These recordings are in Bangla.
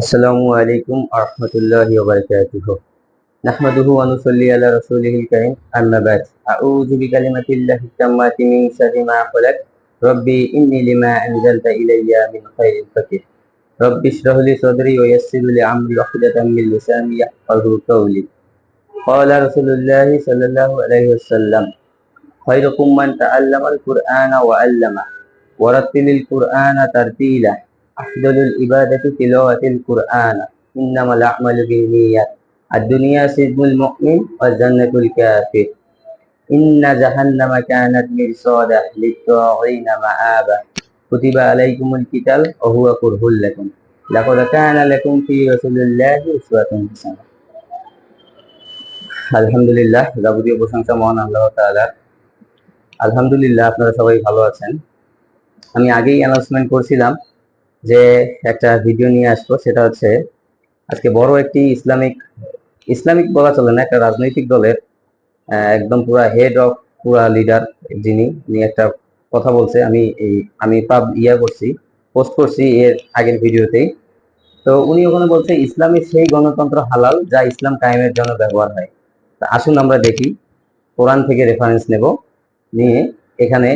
السلام عليكم ورحمة الله وبركاته. نحمده ونصلي على رسوله الكريم. أما بعد أعوذ بكلمة الله التامات من شر ما خلق. ربي إني لما أنزلت إلي من خير فقير ربي اشرح لي صدري ويسر لي أمري وحدة من لساني يحفظ قولي. قال رسول الله صلى الله عليه وسلم خيركم من تعلم القرآن وعلمه ورتل القرآن ترتيلا أفضل العبادة تلاوة القرآن إنما الأعمال بالنيات الدنيا سجن المؤمن والجنة الكافر إن جهنم كانت مرصادا للطاغين مآبا كتب عليكم القتال وهو كره لكم لقد كان لكم في رسول الله أسوة حسنة আলহামদুলিল্লাহ যাবতীয় প্রশংসা মহান আল্লাহ তাআলা আলহামদুলিল্লাহ আপনারা সবাই ভালো আছেন আমি আগেই অ্যানাউন্সমেন্ট করছিলাম যে একটা ভিডিও নিয়ে আসব, সেটা হচ্ছে আজকে বড় একটি ইসলামিক ইসলামিক বলা চলে না, একটা রাজনৈতিক দলের একদম পুরা হেড অফ পুরা লিডার যিনি নিয়ে একটা কথা বলছে। আমি এই, আমি পাব, ইয়া করছি পোস্ট করছি এর আগের ভিডিওতেই। তো উনি ওখানে বলছে ইসলামের সেই গণতন্ত্র হালাল যা ইসলাম কায়েমের জন্য ব্যবহার হয়। আসুন আমরা দেখি, কোরআন থেকে রেফারেন্স নেব, নিয়ে এখানে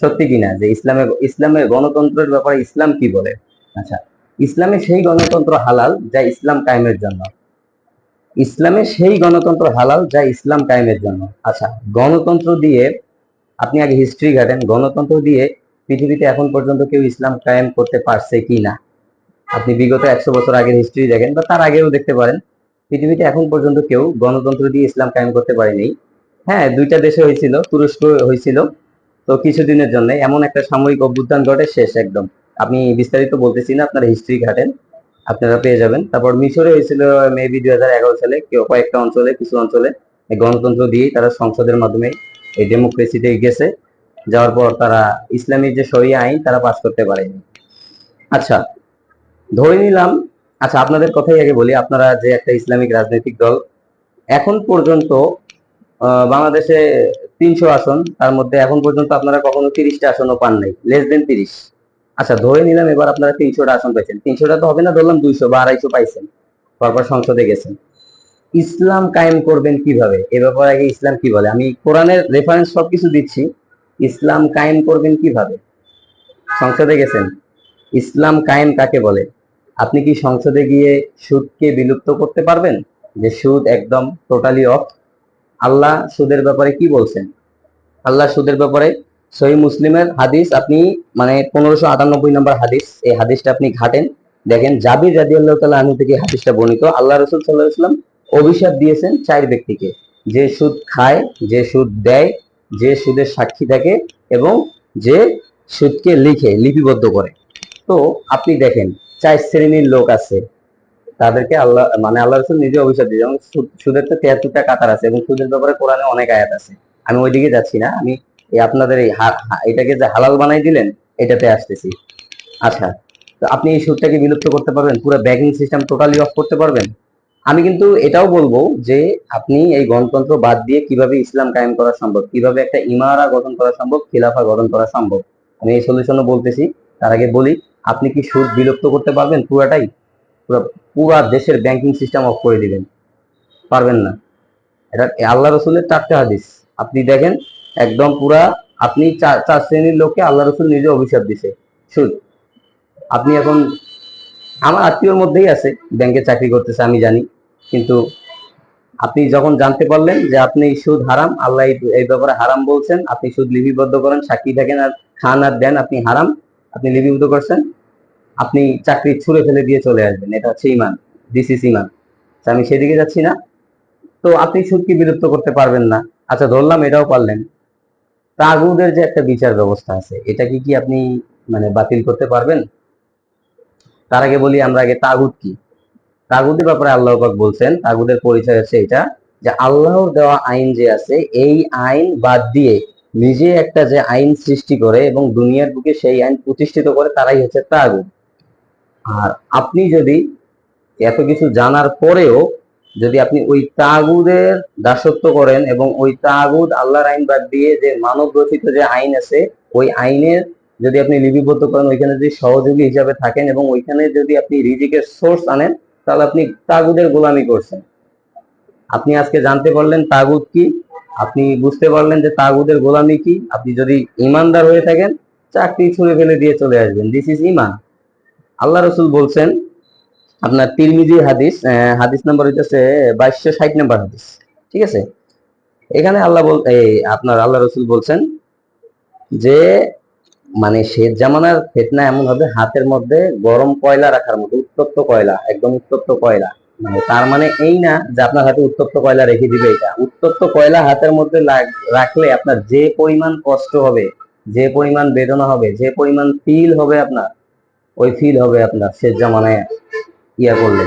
সত্যি কিনা যে ইসলামের ইসলামের গণতন্ত্রের ব্যাপারে ইসলাম কি বলে? আচ্ছা ইসলামে সেই গণতন্ত্র হালাল যা ইসলাম কায়েমের জন্য। ইসলামে সেই গণতন্ত্র হালাল যা ইসলাম কায়েমের জন্য। আচ্ছা গণতন্ত্র দিয়ে আপনি আগে হিস্ট্রি ঘাটেন। গণতন্ত্র দিয়ে পৃথিবীতে এখন পর্যন্ত কেউ ইসলাম কায়েম করতে পারছে কি না? আপনি বিগত একশো বছর আগের হিস্ট্রি দেখেন বা তার আগেও দেখতে পারেন। পৃথিবীতে এখন পর্যন্ত কেউ গণতন্ত্র দিয়ে ইসলাম কায়েম করতে পারেনি। হ্যাঁ দুইটা দেশে হয়েছিল, তুরস্ক হয়েছিল তো কিছুদিনের জন্য এমন একটা সামরিক অভ্যুত্থান ঘটে, শেষ একদম। আমি বিস্তারিত বলতেছি না, আপনারা হিস্ট্রি ঘাটেন, আপনারা পেয়ে যাবেন। তারপর মিশরে হয়েছিল মেবি দুই হাজার এগারো সালে, কেউ কয়েকটা অঞ্চলে, কিছু অঞ্চলে গণতন্ত্র দিয়ে তারা সংসদের মাধ্যমে এই ডেমোক্রেসিতে গেছে। যাওয়ার পর তারা ইসলামিক যে শরিয়া আইন, তারা পাশ করতে পারেনি। আচ্ছা ধরে নিলাম আচ্ছা আপনাদের কথাই আগে বলি, আপনারা যে একটা ইসলামিক রাজনৈতিক দল, এখন পর্যন্ত বাংলাদেশে তিনশো আসন, তার মধ্যে এখন পর্যন্ত আপনারা কখনো তিরিশটা আসনও পান নাই লেস দেন তিরিশ। আচ্ছা ধরে নিলাম এবার আপনারা তিনশোটা আসন পাইছেন। তিনশোটা তো হবে না, ধরলাম দুইশো বা আড়াইশো পাইছেন তারপর সংসদে গেছেন। ইসলাম কায়েম করবেন কীভাবে? এ ব্যাপারে আগে ইসলাম কি বলে? আমি কোরআনের রেফারেন্স সবকিছু দিচ্ছি। ইসলাম কায়েম করবেন কীভাবে? সংসদে গেছেন। ইসলাম কায়েম কাকে বলে? আপনি কি সংসদে গিয়ে সুদকে বিলুপ্ত করতে পারবেন? যে সুদ একদম টোটালি অফ আল্লাহ সুদের ব্যাপারে কি বলছেন? আল্লাহ সুদের ব্যাপারে সহি মুসলিমের হাদিস আপনি মানে পনেরোশো আটানব্বই নম্বর হাদিস, এই হাদিসটা আপনি ঘাটেন, দেখেন জাবির রাজি আল্লাহ তালা আনু থেকে হাদিসটা বর্ণিত। আল্লাহ রসুল সাল্লাহ ইসলাম অভিশাপ দিয়েছেন চার ব্যক্তিকে, যে সুদ খায়, যে সুদ দেয়, যে সুদের সাক্ষী থাকে এবং যে সুদকে লিখে, লিপিবদ্ধ করে। তো আপনি দেখেন, চার শ্রেণির লোক আছে তাদেরকে আল্লাহ মানে আল্লাহ রসুল নিজে অভিশাপ দিয়ে যেমন সুদের তো তিয়াত্তরটা কাতার আছে এবং সুদের ব্যাপারে কোরআনে অনেক আয়াত আছে। আমি ওইদিকে যাচ্ছি না। আমি আপনাদের এই এটাকে যে হালাল বানাই দিলেন, এটাতে আসতেছি। আচ্ছা তো আপনি এই সুদটাকে বিলুপ্ত করতে পারবেন, পুরো ব্যাংকিং সিস্টেম টোটালি অফ করতে পারবেন। আমি কিন্তু এটাও বলব যে আপনি এই গণতন্ত্র বাদ দিয়ে কীভাবে ইসলাম কায়েম করা সম্ভব, কীভাবে একটা ইমারা গঠন করা সম্ভব, খিলাফা গঠন করা সম্ভব। আমি এই সলিউশনও বলতেছি। তার আগে বলি, আপনি কি সুদ বিলুপ্ত করতে পারবেন পুরাটাই? পুরো দেশের ব্যাংকিং সিস্টেম অফ করে দিবেন। পারবেন না। এটা আল্লাহ রসুলের চারটে হাদিস। আপনি দেখেন, একদম পুরা, আপনি চার চার শ্রেণির লোককে আল্লাহ রসুল নিজে অভিশাপ দিছে। সুদ আপনি এখন, আমার আত্মীয়র মধ্যেই আছে, ব্যাংকে চাকরি করতেছে, আমি জানি। কিন্তু আপনি যখন জানতে পারলেন যে আপনি সুদ হারাম, আল্লাহ এই ব্যাপারে হারাম বলছেন, আপনি সুদ লিপিবদ্ধ করেন, সাক্ষী থাকেন আর খান আর দেন, আপনি হারাম, আপনি লিপিবদ্ধ করছেন আপনি চাকরি ছুঁড়ে ফেলে দিয়ে চলে আসবেন। এটা হচ্ছে ইমান দিস ইস ইমান। আমি সেদিকে যাচ্ছি না। তো আপনি সুদকে বিলুপ্ত করতে পারবেন না। আচ্ছা ধরলাম এটাও পারলেন। তাগুদের যে একটা বিচার ব্যবস্থা আছে, এটা কি কি আপনি মানে বাতিল করতে পারবেন? তার আগে বলি আমরা আগে তাগুদ কি? তাগুদের ব্যাপারে আল্লাহ পাক বলছেন, তাগুদের পরিচয় হচ্ছে এটা, যে আল্লাহর দেওয়া আইন যে আছে, এই আইন বাদ দিয়ে নিজে একটা যে আইন সৃষ্টি করে এবং দুনিয়ার বুকে সেই আইন প্রতিষ্ঠিত করে, তারাই হচ্ছে তাগুদ। আর আপনি যদি এত কিছু জানার পরেও যদি আপনি ওই তাগুদের দাসত্ব করেন এবং ওই তাগুদ আল্লাহর আইন বাদ দিয়ে যে মানব রচিত যে আইন আছে, ওই আইনের যদি আপনি লিপিবদ্ধ করেন, ওইখানে যদি সহযোগী হিসাবে থাকেন এবং ওইখানে যদি আপনি রিজিকের সোর্স আনেন, তাহলে আপনি তাগুদের গোলামি করছেন। আপনি আজকে জানতে পারলেন তাগুদ কি? আপনি বুঝতে পারলেন যে তাগুদের গোলামি কি? আপনি যদি ইমানদার হয়ে থাকেন, চাকরি ছুঁড়ে ফেলে দিয়ে চলে আসবেন। দিস ইজ ইমান আল্লাহ রসুল বলছেন, আপনার তিরমিজি হাদিস হাদিস নাম্বার হইতেছে বাইশশো ষাট নাম্বার হাদিস। ঠিক আছে? এখানে আল্লাহ বল আপনার আল্লাহ রসুল বলছেন যে মানে শেষ জামানার ফেতনা এমন হবে, হাতের মধ্যে গরম কয়লা রাখার মতো, উত্তপ্ত কয়লা, একদম উত্তপ্ত কয়লা। মানে তার মানে এই না যে আপনার হাতে উত্তপ্ত কয়লা রেখে দিবে এটা। উত্তপ্ত কয়লা হাতের মধ্যে রাখলে আপনার যে পরিমাণ কষ্ট হবে, যে পরিমাণ বেদনা হবে, যে পরিমাণ ফিল হবে আপনার ওই ফিল হবে আপনার শেষ জামানায় ইয়া করলে।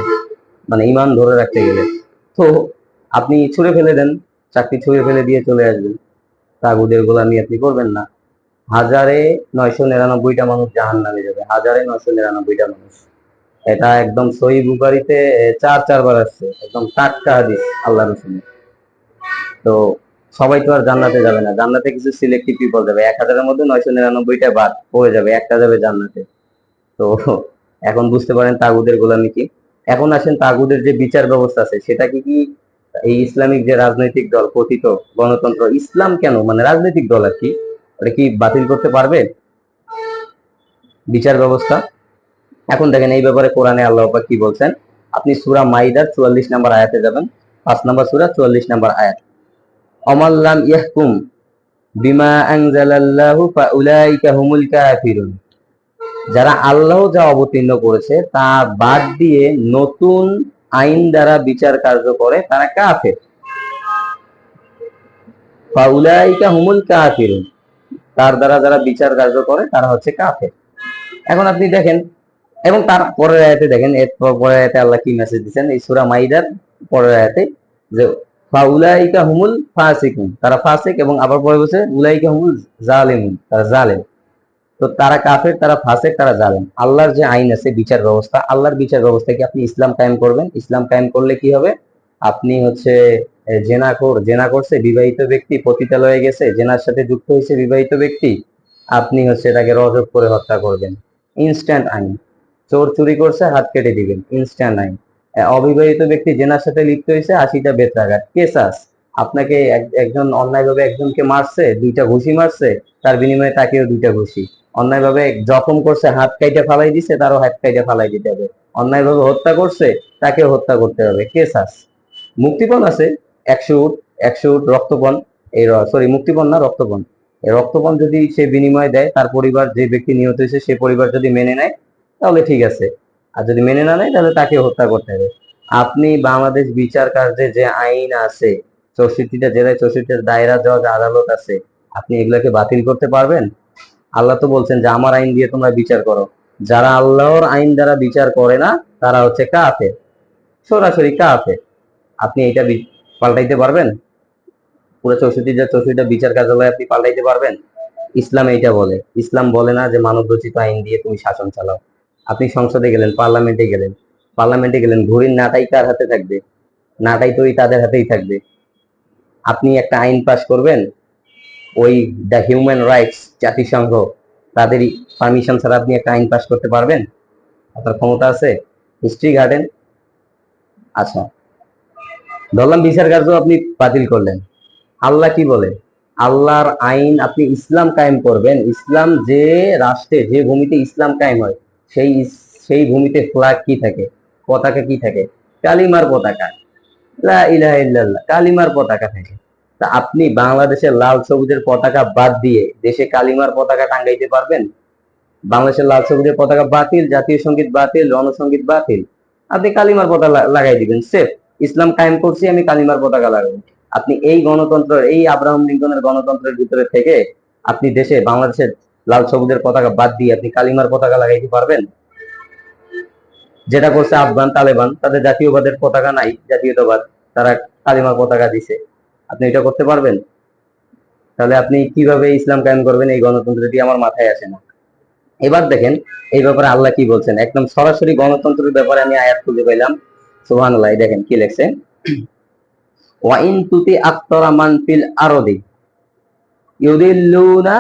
মানে ইমান ধরে রাখতে গেলে। তো আপনি ছুঁড়ে ফেলে দেন, চাকরি ছুঁড়ে ফেলে দিয়ে চলে আসবেন। তাগুদের গোলামি আপনি করবেন না। হাজারে নয়শো নিরানব্বইটা মানুষ জাহান নামে যাবে। হাজারে নয়শো নিরানব্বইটা মানুষ। এটা একদম সহি বুকারিতে চার, চারবার আসছে। একদম টাটকা হাদিস আল্লাহ রসুলের। তো সবাই তো আর জান্নাতে যাবে না। জান্নাতে কিছু সিলেক্টিভ পিপল যাবে। এক হাজারের মধ্যে নয়শো নিরানব্বইটা বাদ পড়ে যাবে। একটা যাবে জান্নাতে। তো এখন বুঝতে পারেন তাগুদের গোলামি কি। এখন আসেন তাগুদের যে বিচার ব্যবস্থা আছে, সেটা কি এই ইসলামিক যে রাজনৈতিক দল কথিত গণতন্ত্র, ইসলাম কেন? মানে রাজনৈতিক দল আর কি। ওটা কি বাতিল করতে পারবে বিচার ব্যবস্থা? এখন দেখেন এই ব্যাপারে কোরআনে আল্লাহ কি বলছেন? আপনি সুরা মাইদার চুয়াল্লিশ নাম্বার আয়াতে যাবেন। পাঁচ নাম্বার সুরা, চুয়াল্লিশ নাম্বার আয়াত। অমাল্লাম ইয়াহকুম বিমা আনজালাল্লাহু ফাউলাইকা হুমুল কাফিরুন। যারা আল্লাহ যা অবতীর্ণ করেছে, তা বাদ দিয়ে নতুন আইন দ্বারা বিচার কার্য করে তারা কাফের। ফাউলাইকা হুমুল কাফিরুন। তার দ্বারা যারা বিচার কার্য করে, তারা হচ্ছে কাফের। এখন আপনি দেখেন, এবং তার পরের আয়াতে দেখেন পরের আয়াতে আল্লাহ কি মেসেজ দিচ্ছেন? এই সুরা মাইদার পরের আয়াতে যে, ফাউলাইকা হুমুল ফাসিকুন। তারা ফাসিক এবং আবার পরে বলছে, উলাইকা হুমুল জালিমুন। তারা জালেম। তো তারা কাফের তারা ফাসেক তারা জালেম। আল্লাহর যে আইন আছে বিচার ব্যবস্থা আল্লাহর বিচার ব্যবস্থা কি আপনি ইসলাম কায়েম করবেন? ইসলাম কায়েম করলে কি হবে? আপনি হচ্ছে এ, জেনা কর জেনা করছে বিবাহিত ব্যক্তি পতিতালয়ে গেছে জেনার সাথে যুক্ত হয়েছে বিবাহিত ব্যক্তি আপনি হচ্ছে তাকে রজব করে হত্যা করবেন। ইনস্ট্যান্ট আইন। চোর চুরি করছে হাত কেটে দিবেন। ইনস্ট্যান্ট আইন। অবিবাহিত ব্যক্তি জেনার সাথে লিপ্ত হয়েছে আশিটা বেত্রাঘাত। কেসাস আপনাকে এক- একজন অন্যায়ভাবে একজনকে মারছে দুইটা ঘুষি মারছে তার বিনিময়ে তাকেও দুইটা ঘুষি। অন্যায়ভাবে জখম করছে, হাত কাইটা ফালাই দিছে, তারও হাত কাইটা ফালাই দিতে হবে। অন্যায়ভাবে হত্যা করছে, তাকেও হত্যা করতে হবে। কেসাস মুক্তিপণ আছে, একশো উট একশো উট রক্তপণ, এই সরি মুক্তিপণ না, রক্তপণ। রক্তপণ যদি সে বিনিময় দেয়, তার পরিবার যে ব্যক্তি নিহত হয়েছে, সে পরিবার যদি মেনে নেয়, তাহলে ঠিক আছে। আর যদি মেনে না নেয়, তাহলে তাকে হত্যা করতে হবে। আপনি বাংলাদেশ বিচার কার্যে যে আইন আছে, চৌষট্টিটা জেলায় চৌষট্টিটা দায়রা, জজ, আদালত আছে, আপনি এগুলোকে বাতিল করতে পারবেন? আল্লাহ তো বলছেন যে, আমার আইন দিয়ে তোমরা বিচার করো। যারা আল্লাহর আইন দ্বারা বিচার করে না, তারা হচ্ছে কাফের। সরাসরি কাফের। আপনি এটা পাল্টাইতে পারবেন? পুরো চৌষট্টি যা চৌষট্টিটা বিচার কার্যালয় আপনি পাল্টাইতে পারবেন? ইসলাম এইটা বলে। ইসলাম বলে না যে, মানব রচিত আইন দিয়ে তুমি শাসন চালাও। আপনি সংসদে গেলেন, পার্লামেন্টে গেলেন। পার্লামেন্টে গেলেন ঘুরির নাটাই কার হাতে থাকবে? নাটাই তো তাদের হাতেই থাকবে। আপনি একটা আইন পাশ করবেন ওই দ্য হিউম্যান রাইটস জাতিসংঘ, তাদেরই পারমিশন ছাড়া আপনি একটা আইন পাশ করতে পারবেন? আপনার ক্ষমতা আছে? হিস্ট্রি গার্ডেন আচ্ছা। ধরলাম বিচার কার্য আপনি বাতিল করলেন। আল্লাহ কি বলে? আল্লাহর আইন আপনি ইসলাম কায়েম করবেন। ইসলাম যে রাষ্ট্রে, যে ভূমিতে ইসলাম কায়েম হয়, সেই সেই ভূমিতে ফ্ল্যাগ কি থাকে? পতাকা কি থাকে? কালিমার পতাকা। কালিমার পতাকা থাকে। তা আপনি বাংলাদেশের লাল সবুজের পতাকা বাদ দিয়ে দেশে কালিমার পতাকা টাঙ্গাইতে পারবেন? বাংলাদেশের লাল সবুজের পতাকা বাতিল, জাতীয় সংগীত বাতিল, রণসঙ্গীত বাতিল। আপনি কালিমার পতাকা লাগাই দিবেন, সেফ। ইসলাম কায়েম করছি, আমি কালিমার পতাকা লাগাবো। আপনি এই গণতন্ত্র এই আব্রাহাম লিঙ্কনের গণতন্ত্রের ভিতরে থেকে আপনি দেশে বাংলাদেশের লাল সবুজের পতাকা বাদ দিয়ে আপনি কালিমার পতাকা লাগাইতে পারবেন? যেটা করছে আফগান, তালেবান, তাদের জাতীয়বাদের পতাকা নাই, জাতীয়তাবাদ। তারা কালিমার পতাকা দিছে। আপনি এটা করতে পারবেন? তাহলে আপনি কীভাবে ইসলাম কায়েম করবেন? এই গণতন্ত্রটি আমার মাথায় আসে না। এবার দেখেন, এই ব্যাপারে আল্লাহ কি বলছেন? একদম সরাসরি গণতন্ত্রের ব্যাপারে আমি আয়াত খুঁজে পেলাম সুবহানাল্লাহ, এই দেখেন কি লেখছে? ওয়াইন তুতি আক্তরা মান ফিল আরদি ইউদিল্লুনা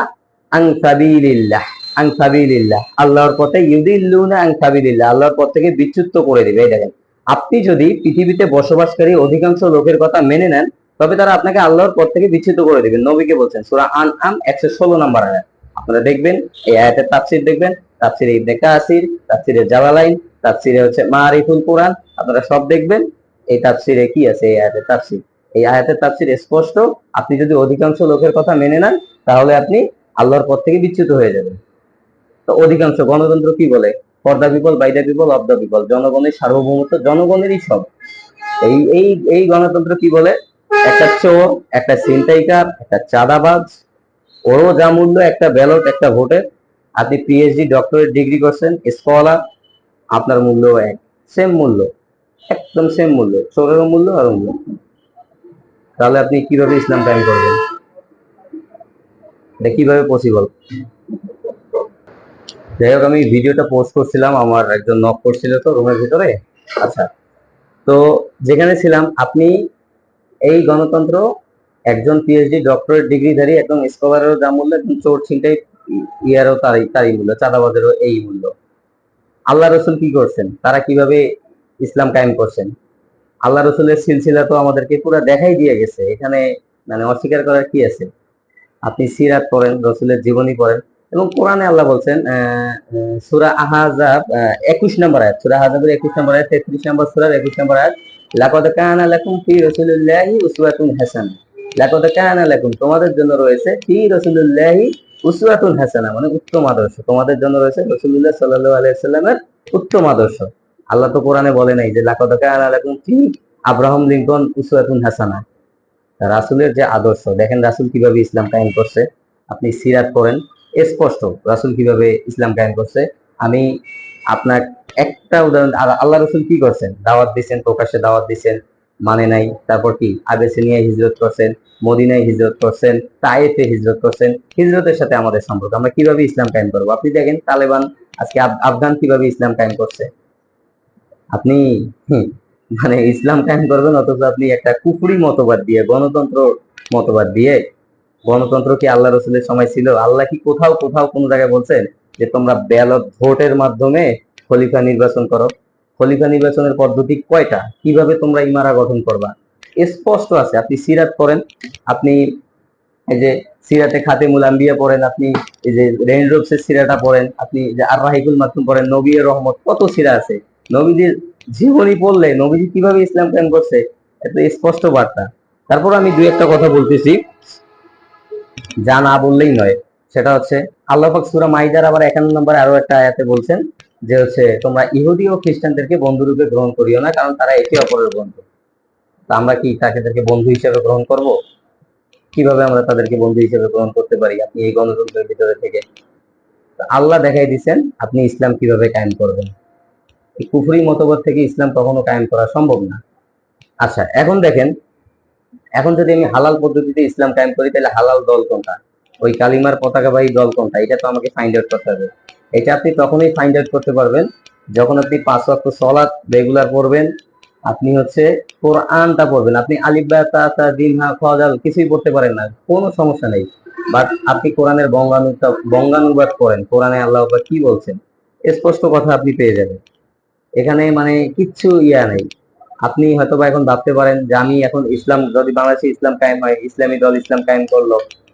আন সাবিলিল্লাহ আন সাবিলিল্লাহ। আল্লাহর পথে ইউদিল্লুনা আন সাবিলিল্লাহ, আল্লাহর পথ থেকে বিচ্যুত করে দিবে। এই দেখেন, আপনি যদি পৃথিবীতে বসবাসকারী অধিকাংশ লোকের কথা মেনে নেন তবে তারা আপনাকে আল্লাহর পথ থেকে বিচ্যুত করে দিবেন নবীকে বলছেন, সূরা আন আম একশো ষোলো নম্বর আয়াত। আপনারা দেখবেন, এই আয়াতের তাফসীর দেখবেন, তাফসিরে ইবনে কাসির, তাফসিরে জালালাইন, তাফসিরে হচ্ছে মারিফুল কোরআন। আপনারা সব দেখবেন, এই তাফসিরে কি আছে, এই আয়াতের তাফসির? এই আয়াতের তাফসির স্পষ্ট, আপনি যদি অধিকাংশ লোকের কথা মেনে নেন, তাহলে আপনি আল্লাহর পথ থেকে বিচ্যুত হয়ে যাবেন। তো অধিকাংশ গণতন্ত্র কি বলে? For the people the people of the people জনগণের সার্বভৌমত্ব, জনগণেরই সব। এই এই এই গণতন্ত্র কি বলে? একটা চোর, একটা ছিনতাইকার, একটা চাঁদাবাজ, ওরও যা মূল্য, একটা ব্যালট, একটা ভোটের। আপনি পিএইচডি ডক্টরেট ডিগ্রি করছেন স্কলার আপনার মূল্য এক। সেম মূল্য। একদম সেম মূল্য। চোরেরও মূল্য আর মূল্য। তাহলে আপনি কীভাবে ইসলাম কায়েম করবেন? এটা কীভাবে পসিবল যাই হোক, আমি ভিডিওটা পোস্ট করছিলাম, আমার একজন নক করছিল তো রুমের ভিতরে। আচ্ছা তো যেখানে ছিলাম, আপনি এই গণতন্ত্র একজন পিএইচডি ডক্টরেট ডিগ্রিধারী একদম স্কলারেরও যা মূল্য একদম চোর ছিনটাই ইয়ারও তারই তারই মূল্য, চাঁদাবাজেরও এই মূল্য। আল্লাহ রসুল কি করছেন? তারা কীভাবে ইসলাম কায়েম করছেন? আল্লাহ রসুলের সিলসিলা তো আমাদেরকে পুরো দেখাই দিয়ে গেছে। এখানে মানে অস্বীকার করার কি আছে? আপনি সিরাত পড়েন, রসুলের জীবনী পড়েন এবং কোরআনে আল্লাহ বলছেন সুরা আহাজাব একুশ নম্বর আয়াত, সুরা আহাজাবের একুশ নম্বর আয়াত, তেত্রিশ নম্বর সুরার একুশ নম্বর আয়াত লাকদ কানা লাকুম ফি রাসূলিল্লাহি উসওয়াতুন হাসানা। লাকদ কানা লাকুম, তোমাদের জন্য রয়েছে ফি রাসূলিল্লাহি উসওয়াতুন হাসানা মানে উত্তম আদর্শ। তোমাদের জন্য রয়েছে রাসূলুল্লাহ সাল্লাল্লাহু আলাইহি সাল্লামের উত্তম আদর্শ। আল্লাহ তো কোরআনে বলে নাই যে লাকদ কানা লাকুম ফি আব্রাহাম লিঙ্কন উসওয়াতুন হাসানা। রাসূলের যে আদর্শ, দেখেন রাসূল কীভাবে ইসলাম কায়েম করছে। আপনি সিরাত করেন স্পষ্ট, রাসূল কীভাবে ইসলাম কায়েম করছে। আমি আপনার একটা উদাহরণ, আল্লাহ রসুল কি করছেন? দাওয়াত দিচ্ছেন প্রকাশ্যে দাওয়াত দিচ্ছেন মানে নাই। তারপর কি? আবেসিনিয়ায় হিজরত করছেন, মদিনায় হিজরত করছেন, তায়েফে হিজরত করছেন। হিজরতের সাথে আমাদের সম্পর্ক। আমরা কীভাবে ইসলাম কায়েম করব? আপনি দেখেন, তালেবান আজকে আফগান কীভাবে ইসলাম কায়েম করছে? আপনি মানে ইসলাম কায়েম করবেন অথচ আপনি একটা কুফুরি মতবাদ দিয়ে, গণতন্ত্র মতবাদ দিয়ে, গণতন্ত্র কি আল্লাহ রসুলের সময় ছিল? আল্লাহ কি কোথাও কোথাও কোন জায়গায় বলছেন যে তোমরা ব্যালট ভোটের মাধ্যমে খলিফা নির্বাচন করো। খলিফা নির্বাচনের পদ্ধতি কয়টা? কীভাবে তোমরা ইমারা গঠন করবা? স্পষ্ট আছে, আপনি সিরাত করেন আপনি এই যে সিরাতে খাতে মুলাম্বিয়া পড়েন, আপনি এই যে রেইনড্রপসের সিরাটা পড়েন, আপনি যে আর রাহিকুল মাতুম পড়েন, নবী রহমত, কত সিরা আছে? নবীদের জীবনী পড়লে নবীজি কীভাবে ইসলাম প্রেম করছে? এত স্পষ্ট বার্তা। তারপর আমি দুই একটা কথা বলতেছি, যা না বললেই নয়। সেটা হচ্ছে, আল্লাহ সূরা মাইদার আবার একান্ন নম্বরে আরও একটা আয়াতে বলছেন যে হচ্ছে তোমরা ইহুদি ও খ্রিস্টানদেরকে বন্ধুরূপে গ্রহণ করিও না, কারণ তারা একে অপরের বন্ধু। তা আমরা কি তাদেরকে বন্ধু হিসেবে গ্রহণ করব? কীভাবে আমরা তাদেরকে বন্ধু হিসেবে গ্রহণ করতে পারি? আপনি এই গণতন্ত্রের ভিতরে থেকে। আল্লাহ দেখাই দিচ্ছেন আপনি ইসলাম কীভাবে কায়েম করবেন? কুফরি মতবাদ থেকে ইসলাম কখনো কায়েম করা সম্ভব না। আচ্ছা এখন দেখেন, এখন যদি আমি হালাল পদ্ধতিতে ইসলাম কায়েম করি, তাহলে হালাল দল কোনটা? ওই কালিমার পতাকাবাহী দল কোনটা? এটা তো আমাকে ফাইন্ড আউট করতে হবে। এটা আপনি তখনই ফাইন্ড আউট করতে পারবেন যখন আপনি পাঁচ ওয়াক্ত সলাৎ রেগুলার পড়বেন, আপনি হচ্ছে কোরআনটা পড়বেন। আপনি আলিফ বা তা তা দিন হা ফজাল কিছুই পড়তে পারেন না, কোনো সমস্যা নেই। বাট আপনি কোরআনের বঙ্গানুবাদ বঙ্গানুবাদ করেন কোরআনে আল্লাহ কি বলছেন, স্পষ্ট কথা আপনি পেয়ে যাবেন। এখানে মানে কিচ্ছু ইয়া নেই। আপনি হয়তো বা এখন ভাবতে পারেন যে আমি এখন ইসলাম, যদি বাংলাদেশে ইসলাম কায়েম হয়, ইসলামী দল ইসলাম কায়েম করল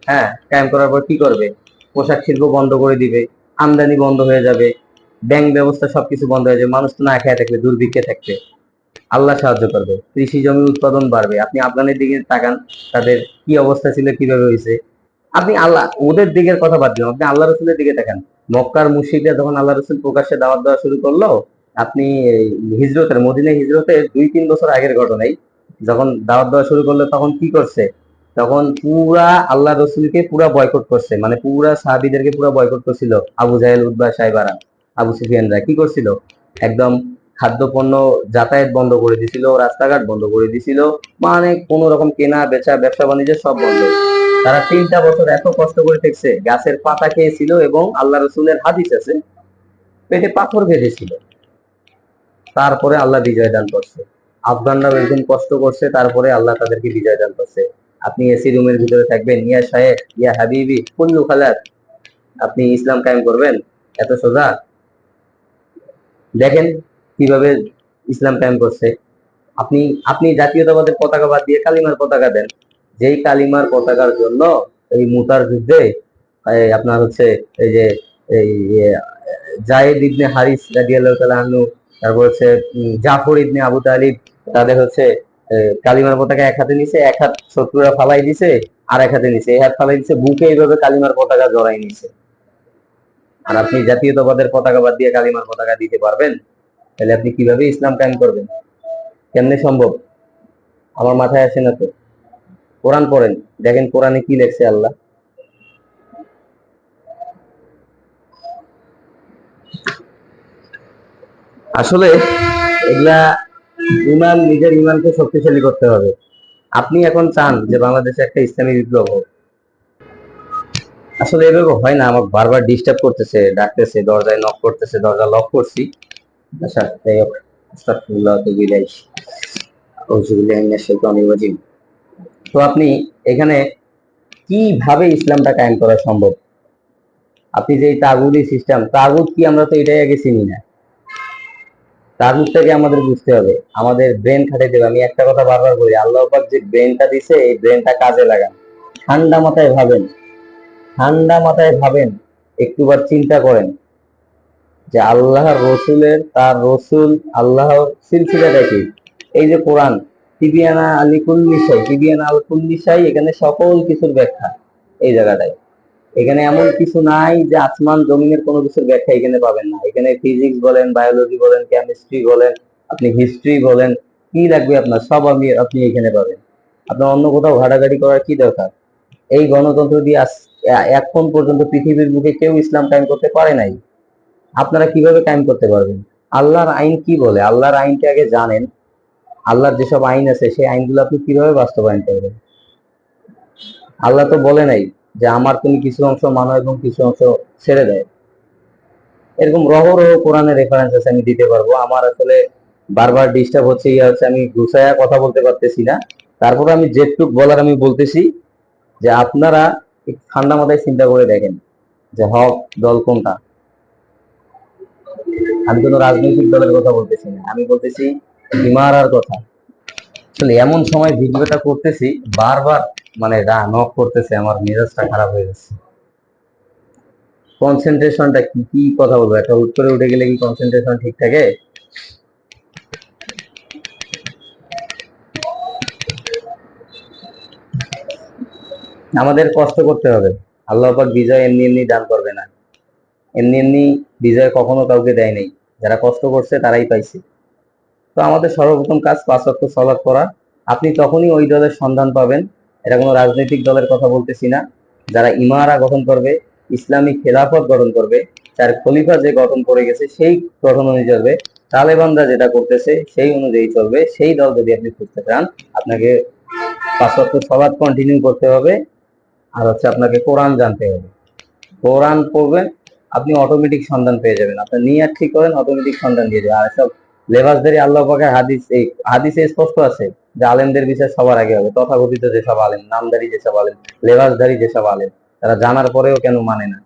হ্যাঁ কায়েম করার পর কি করবে? পোশাক শিল্প বন্ধ করে দিবে। আমদানি বন্ধ হয়ে যাবে, ব্যাংক ব্যবস্থা সবকিছু বন্ধ হয়ে যাবে, মানুষ তো না খেয়ে থাকবে, দুর্ভিক্ষে থাকবে। আল্লাহ সাহায্য করবে, কৃষি জমি উৎপাদন বাড়বে। আপনি আফগানের দিকে তাকান, তাদের কি অবস্থা ছিল, কীভাবে হয়েছে? আপনি আল্লাহ, ওদের দিকের কথা বাদ দিন, আপনি আল্লাহ রসুলের দিকে তাকান। মক্কার মুশিকরা যখন আল্লাহ রসুল প্রকাশ্যে দাওয়াত দেওয়া শুরু করল, আপনি হিজরতের মদিনা হিজরতের দুই তিন বছর আগের ঘটনাই, যখন দাওয়াত দেওয়া শুরু করল, তখন কি করছে? তখন পুরা আল্লাহ রসুলকে পুরা বয়কট করছে। মানে পুরা সাহাবিদেরকে পুরা বয়কট করছিল। আবু জাহেল উদ্বা সাহেবারা আবু সুফিয়ানরা কি করছিল? একদম খাদ্যপণ্য যাতায়াত বন্ধ করে দিছিল, রাস্তাঘাট বন্ধ করে দিছিল। মানে কোন রকম কেনা, বেচা, ব্যবসা, বাণিজ্য সব বন্ধ। তারা তিনটা বছর এত কষ্ট করে থেকছে, গাছের পাতা খেয়েছিল এবং আল্লাহ রসুলের হাদিস আছে, পেটে পাথর বেঁধেছিল। তারপরে আল্লাহ বিজয় দান করছে। আফগানরাও একদম কষ্ট করছে, তারপরে আল্লাহ তাদেরকে বিজয় দান করছে। আপনি এসি রুমের ভিতরে থাকবেন। ইয়া সাহেব ইয়া হাবিবি, কুল্লু খালাত আপনি ইসলাম কায়েম করবেন? এত সোজা? দেখেন কীভাবে ইসলাম কায়েম করছে। আপনি আপনি জাতীয়তাবাদের পতাকা বাদ দিয়ে কালিমার পতাকা দেন। যেই কালিমার পতাকার জন্য এই মুতার যুদ্ধে আপনার হচ্ছে এই যে, এই জায়েদ ইবনে হারিস রাদিয়াল্লাহু তাআলা তারপর হচ্ছে জাফর ইবনে আবু তালিব, তাদের হচ্ছে কালিমার পতাকা এক হাতে নিছে, এক হাত শত্রুরা ফালাই দিছে, আর এক হাতে নিছে। এই হাত ফালাই দিছে বুকে, এইভাবে কালিমার পতাকা জড়াই নিছে। আর আপনি জাতীয়তাবাদের পতাকা বাদ দিয়ে কালিমার পতাকা দিতে পারবেন? তাহলে আপনি কীভাবে ইসলাম কায়েম করবেন? কেমনে সম্ভব? আমার মাথায় আসে না তো। কোরআন পড়েন। দেখেন কোরআনে কি লেখছে আল্লাহ। আসলে এগুলা ইমান, নিজের ইমানকে শক্তিশালী করতে হবে। আপনি এখন চান যে বাংলাদেশে একটা ইসলামী বিপ্লব হোক। আসলে এভাবে হয় না, আমাকে বারবার ডিস্টার্ব করতেছে, ডাকতেছে, দরজায় নক করতেছে, দরজা লক করছি। আচ্ছা তো আপনি এখানে কীভাবে ইসলামটা কায়েম করা সম্ভব? আপনি যে তাগুদি সিস্টেম তাগুদ কি আমরা তো এটাই আগে চিনি না। তাগুদটাকে আমাদের বুঝতে হবে, আমাদের ব্রেন খাটাইতে হবে। আমি একটা কথা বারবার বলি, আল্লাহ পাক যে ব্রেনটা দিছে, এই ব্রেনটা কাজে লাগান। ঠান্ডা মাথায় ভাবেন, ঠান্ডা মাথায় ভাবেন, একটুবার চিন্তা করেন যে আল্লাহর রসুলের, তার রসুল আল্লাহর সিলসিলাটা কি? এই যে কোরআন, তিবিয়ানা আলী কুল্লিশাই তিবিয়ানা আল কুল্লিশাই এখানে সকল কিছুর ব্যাখ্যা এই জায়গাটায়। এখানে এমন কিছু নাই যে আসমান জমিনের কোনো কিছুর ব্যাখ্যা এখানে পাবেন না। এখানে ফিজিক্স বলেন বায়োলজি বলেন কেমিস্ট্রি বলেন, আপনি হিস্ট্রি বলেন, কি লাগবে আপনার, সব আমি আপনি এখানে পাবেন। আপনার অন্য কোথাও ঘাটাঘাটি করার কি দরকার? এই গণতন্ত্র দিয়ে এখন পর্যন্ত পৃথিবীর বুকে কেউ ইসলাম কায়েম করতে পারে নাই। আপনারা কীভাবে কায়েম করতে পারবেন? আল্লাহর আইন কি বলে? আল্লাহর আইনকে আগে জানেন। আল্লাহর যেসব আইন আছে, সেই আইনগুলো আপনি কীভাবে বাস্তবায়ন করবেন? আল্লাহ তো বলে নাই যে আমার তুমি কিছু অংশ মানো এবং কিছু অংশ ছেড়ে দেয়। এরকম রহ রহ কোরআনের রেফারেন্স আছে, আমি দিতে পারব। আমার আসলে বারবার ডিস্টার্ব হচ্ছে ইয়ে হচ্ছে আমি গুছায়া কথা বলতে পারতেছি না। তারপরে আমি যেটুক বলার আমি বলতেছি যে আপনারা ঠান্ডা মাথায় চিন্তা করে দেখেন যে হক দল কোনটা। আমি কোনো রাজনৈতিক দলের কথা বলতেছি না। আমি বলতেছি ইমারার কথা। আসলে এমন সময় ভিডিওটা করতেছি, বারবার মানে রা নক করতেছে, আমার মেজাজটা খারাপ হয়ে যাচ্ছে। কনসেন্ট্রেশনটা কি কি কথা বলব? একটা করে উঠে গেলে কি কনসেন্ট্রেশন ঠিক থাকে? আমাদের কষ্ট করতে হবে। আল্লাহ পাক বিজয় এমনি এমনি দান করবে না। এমনি এমনি বিজয় কখনো কাউকে দেয় নাই। যারা কষ্ট করছে, তারাই পাইছে। তো আমাদের সর্বপ্রথম কাজ পাঁচ ওয়াক্ত সলাৎ করা। আপনি তখনই ওই দলের সন্ধান পাবেন। এটা কোনো রাজনৈতিক দলের কথা বলতেছি না। যারা ইমারা গঠন করবে ইসলামিক খেলাফত গঠন করবে, যার খলিফা যে গঠন করে গেছে, সেই গঠন অনুযায়ী চলবে। তালেবানরা যেটা করতেছে, সেই অনুযায়ী চলবে। সেই দল যদি আপনি খুঁজতে চান, আপনাকে পাঁচ ওয়াক্ত সলাৎ কন্টিনিউ করতে হবে। আর হচ্ছে আপনাকে কোরআন জানতে হবে। কোরআন পড়বেন, আপনি অটোমেটিক সন্ধান পেয়ে যাবেন। আপনার নিয়াত ঠিক করেন অটোমেটিক সন্ধান দিয়ে দেবে আর সব লেবাসদারি আল্লাহ পাকের হাদিস, এই হাদিসে স্পষ্ট আছে যে আলেমদের বিচার সবার আগে হবে। তথাকথিত যেসব আলেম নামদারি যেসব আলেম লেবাসদারি যেসব আলেম, তারা জানার পরেও কেন মানে না?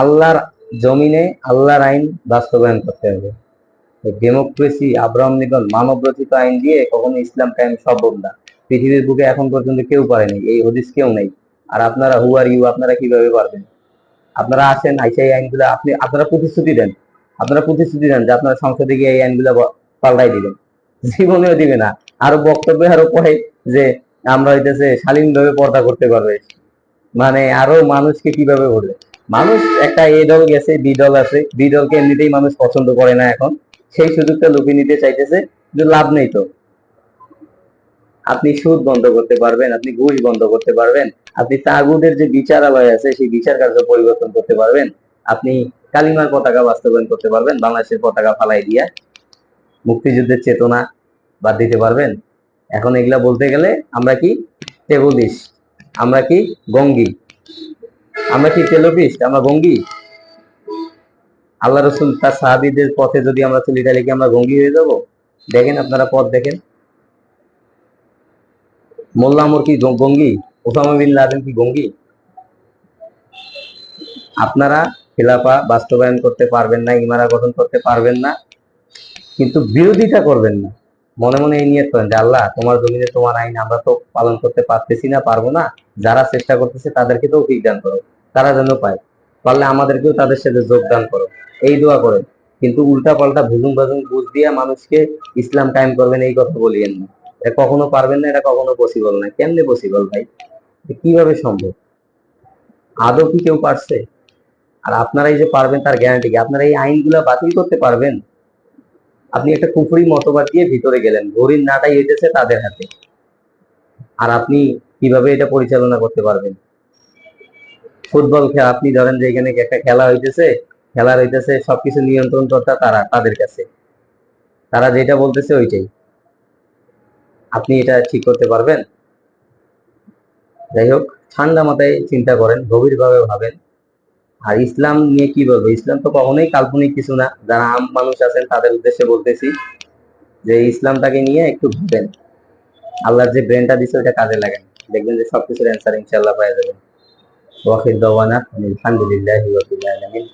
আল্লাহর জমিনে আল্লাহর আইন বাস্তবায়ন করতে হবে। ডেমোক্রেসি, আব্রাহাম লিঙ্কন মানব রচিত আইন দিয়ে কখনো ইসলাম কায়েম সম্ভব না। পৃথিবীর বুকে এখন পর্যন্ত কেউ পারেনি এই হদিস কেউ নেই। আর আপনারা হু আর ইউ আপনারা কীভাবে পারবেন? আপনারা আসেন আইসা এই আইনগুলো আপনি, আপনারা প্রতিশ্রুতি দেন। আপনারা প্রতিশ্রুতি দেন যে আপনারা সংসদে গিয়ে এই আইনগুলো পাল্টাই দিবেন। জীবনেও দিবে না। আরও বক্তব্যে আরও কয় যে আমরা হইতেছে শালীনভাবে পর্দা করতে পারবে। মানে আরও মানুষকে কীভাবে বলবে মানুষ একটা এ দল গেছে, বি দল আছে। বি দলকে এমনিতেই মানুষ পছন্দ করে না এখন। সেই সুযোগটা লুকিয়ে নিতে চাইতেছে কিন্তু লাভ নেই তো। আপনি সুদ বন্ধ করতে পারবেন, আপনি ঘুষ বন্ধ করতে পারবেন, আপনি তাগুদের যে বিচারালয় আছে সেই বিচার কার্য পরিবর্তন করতে পারবেন। আপনি কালিমার পতাকা বাস্তবায়ন করতে পারবেন, বাংলাদেশের পতাকা ফালাই দিয়া। মুক্তিযুদ্ধের চেতনা বাদ দিতে পারবেন। এখন এগুলা বলতে গেলে আমরা কি টেবুলিশ আমরা কি গঙ্গি, আমরা কি তেলোপিস্ট আমরা গঙ্গি। আল্লাহ রসুল তার সাহাবিদের পথে যদি আমরা চলি, তাহলে কি আমরা গঙ্গি হয়ে যাব? দেখেন আপনারা পথ দেখেন। মোল্লা আমর কি গঙ্গি? ওসামা বিন লাদেন কি গঙ্গি? আপনারা খেলাফা বাস্তবায়ন করতে পারবেন না, ইমারা গঠন করতে পারবেন না, কিন্তু বিরোধিতা করবেন না। মনে মনে এই নিয়ে করেন যে, আল্লাহ, তোমার জমিনে তোমার আইন আমরা তো পালন করতে পারতেছি না, পারব না। যারা চেষ্টা করতেছে তাদেরকে তো দান করো। তারা যেন পায়। পারলে আমাদেরকেও তাদের সাথে যোগদান করো। এই দোয়া করেন। কিন্তু উল্টা পাল্টা ভুজুং ভাজুং বুঝ দিয়া মানুষকে ইসলাম কায়েম করবেন, এই কথা বলিয়েন না। এটা কখনো পারবেন না, এটা কখনো পসিবল না। কেমনে পসিবল ভাই? কীভাবে সম্ভব? আদৌ কি কেউ পারছে? আর আপনারাই যে পারবেন তার গ্যারান্টি কি? আপনারা এই আইনগুলা বাতিল করতে পারবেন? আপনি একটা কুফরি মতবাদ দিয়ে ভিতরে গেলেন। ঘড়ির নাটাই এসেছে তাদের হাতে। আর আপনি কীভাবে এটা পরিচালনা করতে পারবেন? ফুটবল খেলা, আপনি ধরেন যে এখানে একটা খেলা হইতেছে খেলা হইতেছে, সবকিছু নিয়ন্ত্রণ কর্তা তারা, তাদের কাছে। তারা যেটা বলতেছে ওইটাই। আপনি এটা ঠিক করতে পারবেন? যাই হোক, ঠান্ডা মাথায় চিন্তা করেন, গভীরভাবে ভাবেন। আর ইসলাম নিয়ে কি বলব? ইসলাম তো কখনোই কাল্পনিক কিছু না। যারা আম মানুষ আছেন, তাদের উদ্দেশ্যে বলতেছি যে ইসলামটাকে নিয়ে একটু ভাবেন। আল্লাহর যে ব্রেনটা দিচ্ছে ওইটা কাজে লাগেন দেখবেন যে সবকিছুর অ্যান্সার ইনশাল্লাহ পাওয়া যাবেন ওয়াকিদ দাওয়ানা আলামিন।